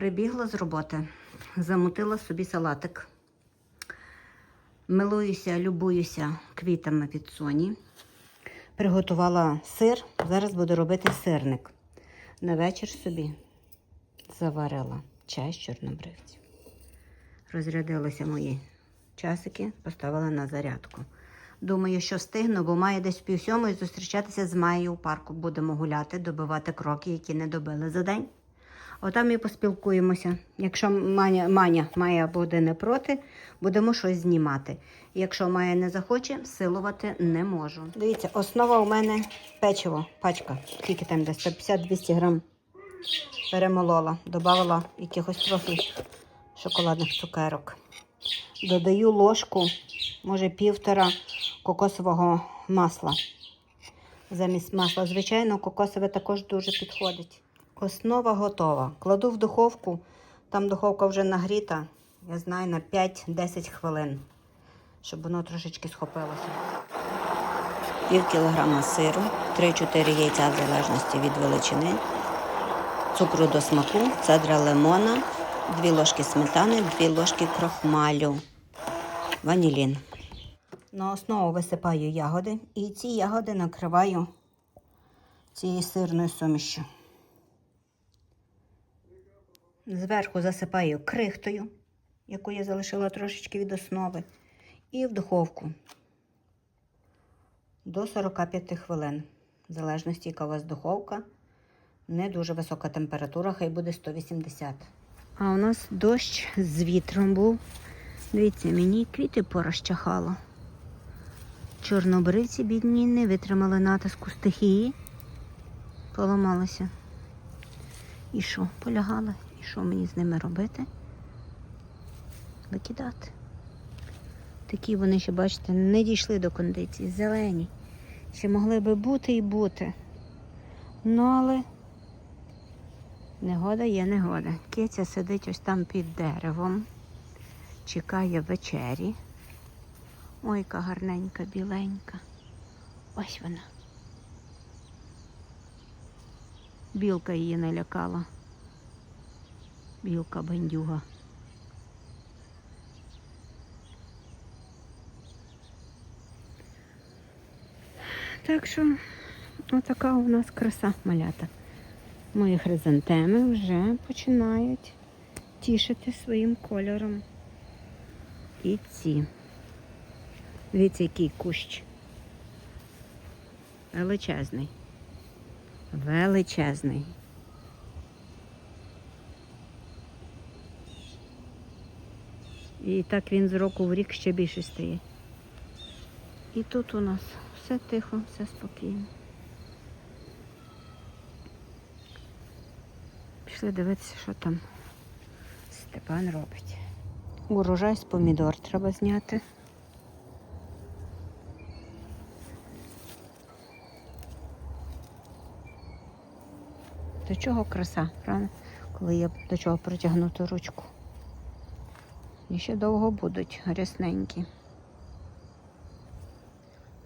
Прибігла з роботи, замутила собі салатик. Милуюся, любуюся квітами від Соні. Приготувала сир, зараз буду робити сирник. На вечір собі заварила чай з чорнобривців. Розрядилися мої часики, поставила на зарядку. Думаю, що встигну, бо має десь пів сьомої зустрічатися з Маєю у парку. Будемо гуляти, добивати кроки, які не добили за день. Отам і поспілкуємося. Якщо Маня, Маня Майя буде не проти, будемо щось знімати. Якщо Майя не захоче, силувати не можу. Дивіться, основа у мене печиво, пачка. Скільки там десь 150-200 грам. Перемолола, додавала якихось трохи шоколадних цукерок. Додаю ложку, може півтора кокосового масла. Замість масла, звичайно, кокосове також дуже підходить. Основа готова. Кладу в духовку. Там духовка вже нагріта, я знаю, на 5-10 хвилин, щоб воно трошечки схопилося. Пів кілограма сиру, 3-4 яйця в залежності від величини, цукру до смаку, цедра лимона, 2 ложки сметани, 2 ложки крохмалю, ванілін. На основу висипаю ягоди і ці ягоди накриваю цією сирною сумішю. Зверху засипаю крихтою, яку я залишила трошечки від основи, і в духовку до 45 хвилин. В залежності, яка у вас духовка, не дуже висока температура, хай буде 180. А у нас дощ з вітром був. Дивіться, мені квіти порозчахало. Чорнобривці бідні не витримали натиску стихії, поламалися. І що, полягали? І що мені з ними робити? Викидати. Такі вони ще, бачите, не дійшли до кондиції. Зелені. Ще могли би бути і бути. Ну, але негода є негода. Киця сидить ось там під деревом, чекає вечері. Ой, яка гарненька, біленька. Ось вона. Білка її налякала. Білка бандюга. Так що отака у нас краса малята. Мої хризантеми вже починають тішити своїм кольором. І ці. Дивіться, який кущ. Величезний. Величезний. І так він з року в рік ще більше стає. І тут у нас все тихо, все спокійно. Пішли дивитися, що там Степан робить. Урожай з помідор треба зняти. До чого краса, правда? Коли я до чого протягнуту ручку. І ще довго будуть рясненькі.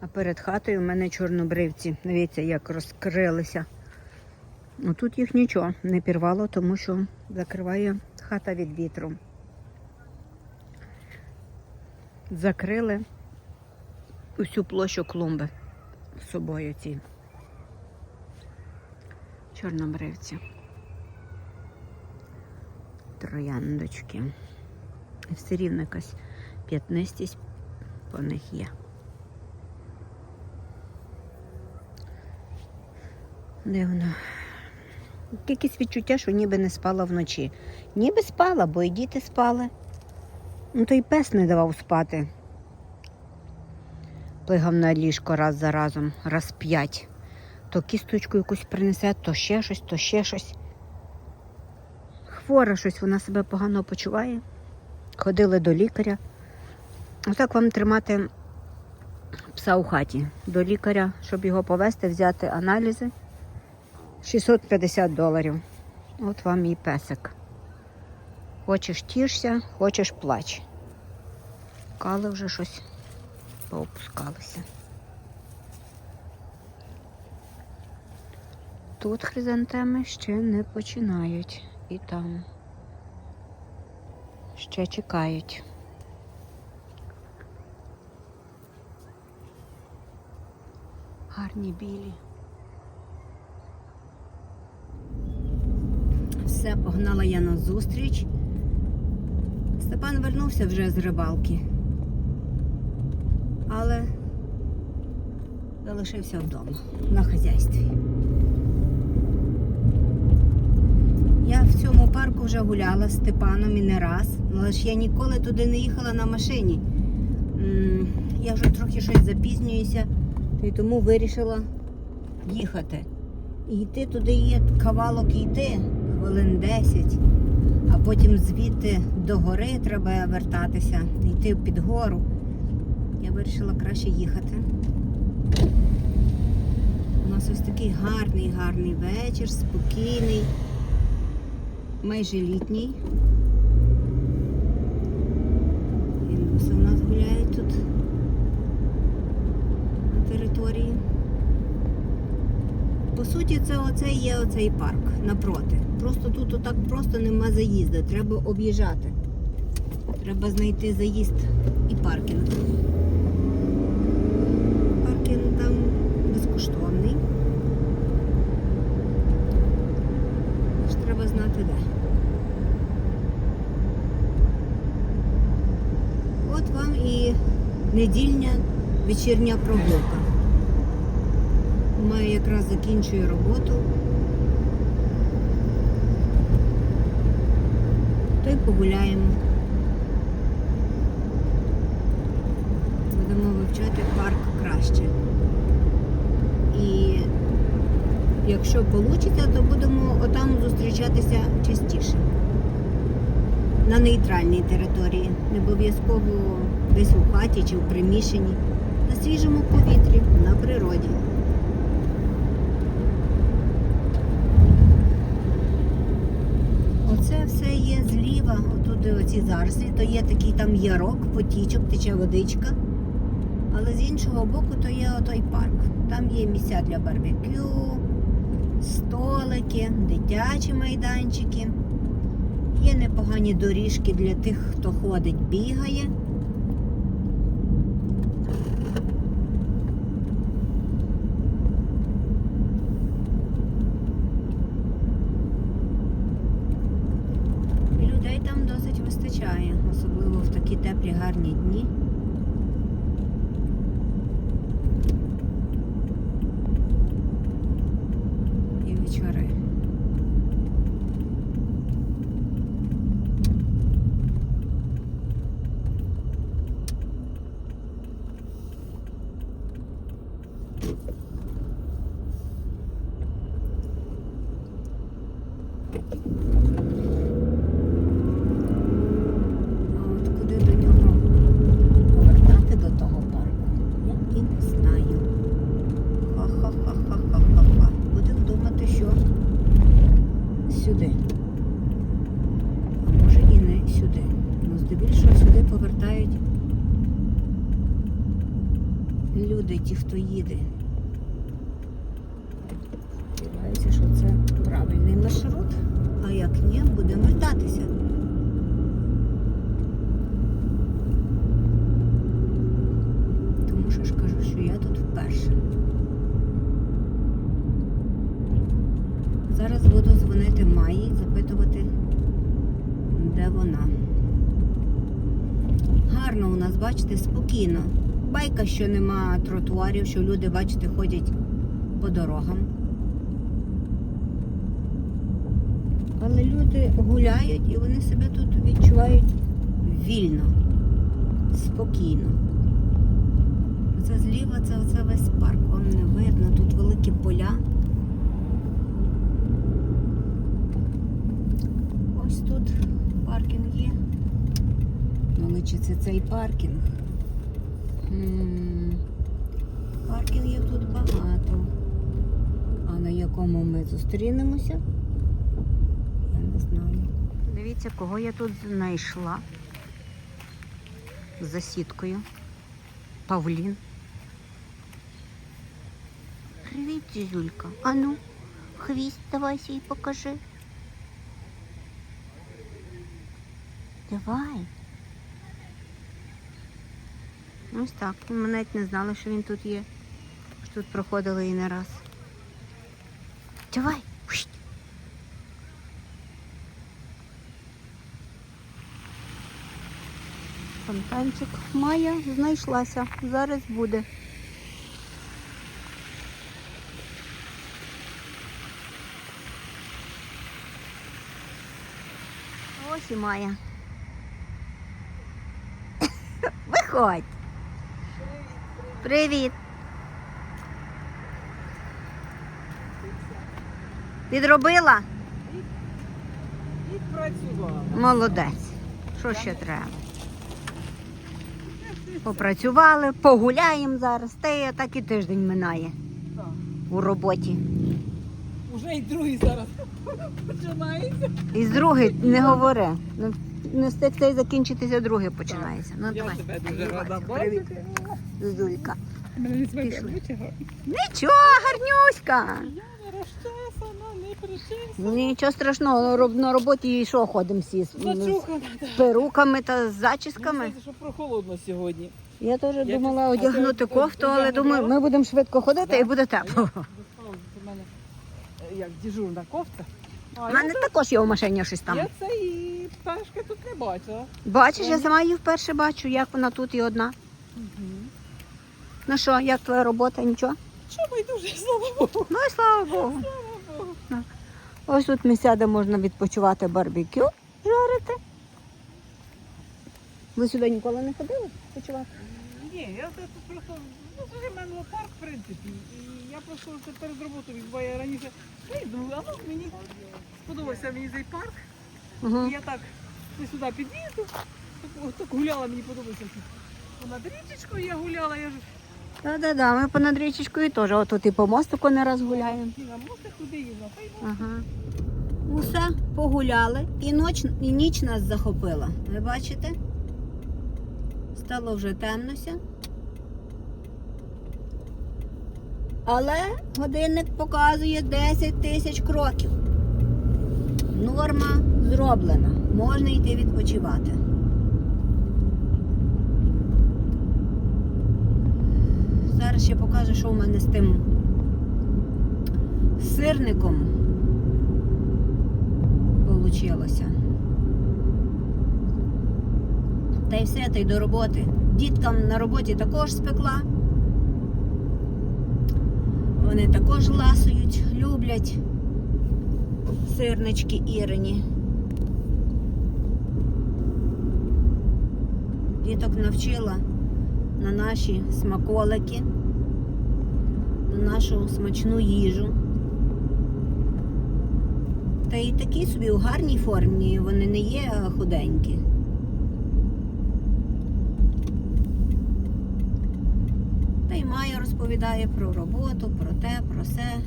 А перед хатою в мене чорнобривці. Дивіться, як розкрилися. Ну тут їх нічого не пірвало, тому що закриває хата від вітру. Закрили усю площу клумби з собою ці чорнобривці. Трояндочки. І все рівно якась п'ятнистість по них є. Дивно. Якесь відчуття, що ніби не спала вночі. Ніби спала, бо і діти спали. Ну, то й пес не давав спати. Плигав на ліжко раз за разом, раз п'ять. То кісточку якусь принесе, то ще щось, то ще щось. Хвора щось, вона себе погано почуває. Ходили до лікаря. Отак вам тримати пса у хаті. До лікаря, щоб його повезти, взяти аналізи. 650 доларів. От вам і песик. Хочеш тішся, хочеш плач. Кали вже щось поопускалися. Тут хризантеми ще не починають. І там. Ще чекають. Гарні білі. Все, погнала я на зустріч. Степан вернувся вже з рибалки. Але залишився вдома на хазяйстві. Я в цьому парку вже гуляла з Степаном і не раз, але ж я ніколи туди не їхала на машині. Я вже трохи щось запізнююся, і тому вирішила їхати. І йти туди є кавалок йти, хвилин 10, а потім звідти до гори треба вертатися, йти під гору. Я вирішила краще їхати. У нас ось такий гарний, гарний вечір, спокійний майже літній. Індуси у нас гуляють тут на території. По суті, це оце є оцей парк напроти. Просто тут отак просто нема заїзду. Треба об'їжджати. Треба знайти заїзд і. Паркінг там безкоштовний. Ж треба знати де. От вам і недільня вечірня прогулка. Маю якраз закінчую роботу. То й погуляємо. Будемо вивчати парк краще. І якщо вийде, то будемо отам зустрічатися частіше. На нейтральній території. Не обов'язково десь у хаті чи в приміщенні. На свіжому повітрі, на природі. Оце все є зліва, отуди оці зарослі, то є такий там ярок, потічок, тече водичка. Але з іншого боку то є отой парк. Там є місця для барбекю, столики, дитячі майданчики. Є непогані доріжки для тих, хто ходить, бігає. І людей там досить вистачає, особливо в такі теплі гарні дні. І вечори. А от куди до нього повертати до того парку, я і не знаю. Ха-ха-ха-ха-ха-ха. Будемо думати, що сюди. А може і не сюди. Ну, здебільшого сюди повертають люди, ті, хто їде. Сподіваюся, що це правильний маршрут. А як ні, будемо вертатися. Тому що ж кажу, що я тут вперше. Зараз буду дзвонити Майї, запитувати, де вона. Гарно у нас, бачите, спокійно. Байка, що нема тротуарів, що люди, бачите, ходять по дорогам. Але люди гуляють і вони себе тут відчувають вільно, спокійно. Це зліва, це оце весь парк, вам не видно, тут великі поля. Ось тут паркінг є. Але чи це цей паркінг? Паркінгів тут багато. А на якому ми зустрінемося? Не знаю. Дивіться, кого я тут знайшла за сіткою. Павлін. Привіт, Зюлька. Ану, хвіст давай свій покажи. Давай. Ось так. Ми навіть не знали, що він тут є. Що тут проходили і не раз. Давай. Фонтанчик Майя знайшлася. Зараз буде. Ось і Майя. Виходь. Привіт. Підробила? Відпрацювала. Молодець. Що ще треба? Попрацювали, погуляємо зараз. Та й так і тиждень минає Так. у роботі. Уже і другий зараз починається. І з другий не говори. Ну, Не встиг цей закінчитися, другий починається. Ну Я давай. тебе дуже рада Привіт, бачити. Зузулька. Мене Пішли. нічого. Нічого, гарнюська. Розчесана, не причесана. Нічого страшного, на роб- на роботі і що ходимо всі з, з Зачухана. перуками та з зачісками. здається, що прохолодно сьогодні. Я теж думала а ти одягнути кофту, але думаю, ми будемо швидко ходити і буде тепло. У мене е, як дежурна кофта. А У мене також є у машині щось там. Я це і пташки тут не бачила. Бачиш, я сама її вперше бачу, як вона тут і одна. Ну що, як твоя робота? Нічого? Що байдуже, слава Богу. Ну і слава Богу. Слава Богу. Ось тут місця, де можна відпочивати барбекю, жарити. Ви сюди ніколи не ходили відпочивати? Ні, я тут просто ну, це ж мене парк, в принципі. І я просто це перед роботою, бо я раніше вийду, а ну мені сподобався мені цей парк. Угу. І я так не сюди під'їду, так, так гуляла, мені подобається. Над річечкою я гуляла, я ж Так-да-да, ми понад річечкою теж отут і по мостику не раз гуляємо. Ага. Усе погуляли, і ніч, і ніч нас захопила. Ви бачите? Стало вже темнося. Але годинник показує 10 тисяч кроків. Норма зроблена. Можна йти відпочивати. Зараз ще покажу, що у мене з тим сирником получилося. Та й все, та й до роботи. Діткам на роботі також спекла. Вони також ласують, люблять сирнички Ірині. Діток навчила на наші смаколики, нашу смачну їжу. Та й такі собі у гарній формі, вони не є худенькі. Та й Майя розповідає про роботу, про те, про все.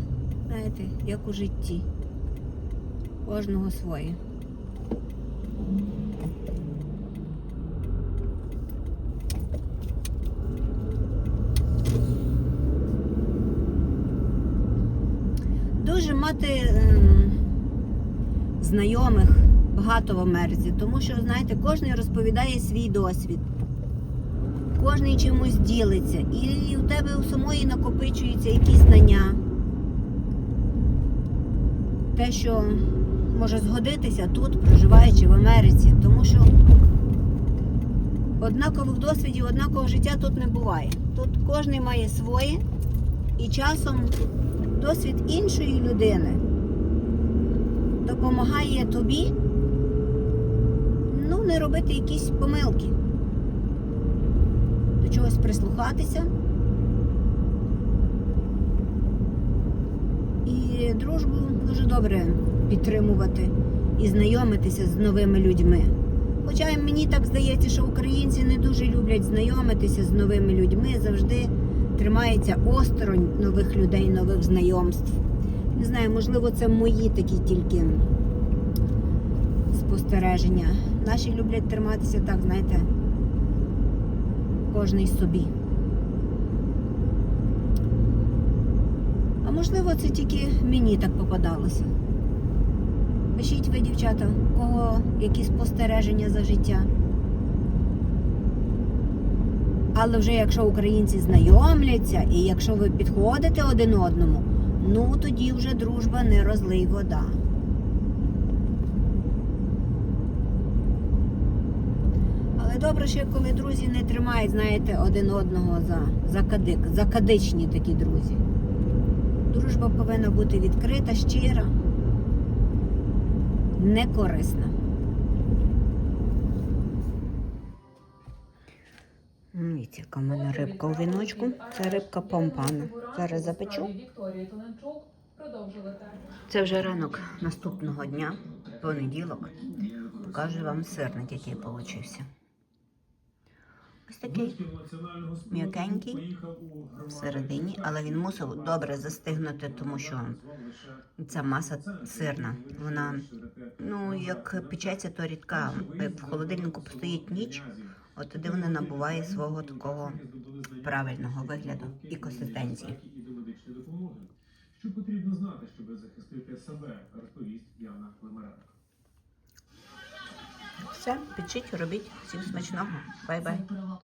Знаєте, як у житті. Кожного своє. Багато в Америці, тому що, знаєте, кожен розповідає свій досвід. Кожен чимось ділиться, і у тебе у самої накопичуються якісь знання. Те, що може згодитися тут, проживаючи в Америці, тому що однакових досвідів, однакового життя тут не буває. Тут кожен має своє, і часом досвід іншої людини допомагає тобі ну, не робити якісь помилки до чогось прислухатися. І дружбу дуже добре підтримувати і знайомитися з новими людьми. Хоча мені так здається, що українці не дуже люблять знайомитися з новими людьми, завжди тримаються осторонь нових людей, нових знайомств. Не знаю, можливо, це мої такі тільки спостереження. Наші люблять триматися так, знаєте, кожний собі. А можливо, це тільки мені так попадалося. Пишіть ви, дівчата, кого які спостереження за життя. Але вже якщо українці знайомляться і якщо ви підходите один одному, ну тоді вже дружба не розлий вода. Добре ще, коли друзі не тримають, знаєте, один одного за, за кадик, за кадичні такі друзі. Дружба повинна бути відкрита, щира, не корисна. Дивіться, яка в мене рибка у віночку. Це рибка помпана. Зараз запечу. Це вже ранок наступного дня, понеділок. Покажу вам сирник, який получився. Ось такий м'якенький всередині, але він мусив добре застигнути, тому що ця маса сирна. Вона, ну, як печеться, то рідка. Як в холодильнику постоїть ніч, от тоді вона набуває свого такого правильного вигляду і консистенції. Що потрібно знати, щоб захистити себе, розповість Яна Лемеренко. Все, печіть, робіть. Всім смачного. Бай-бай.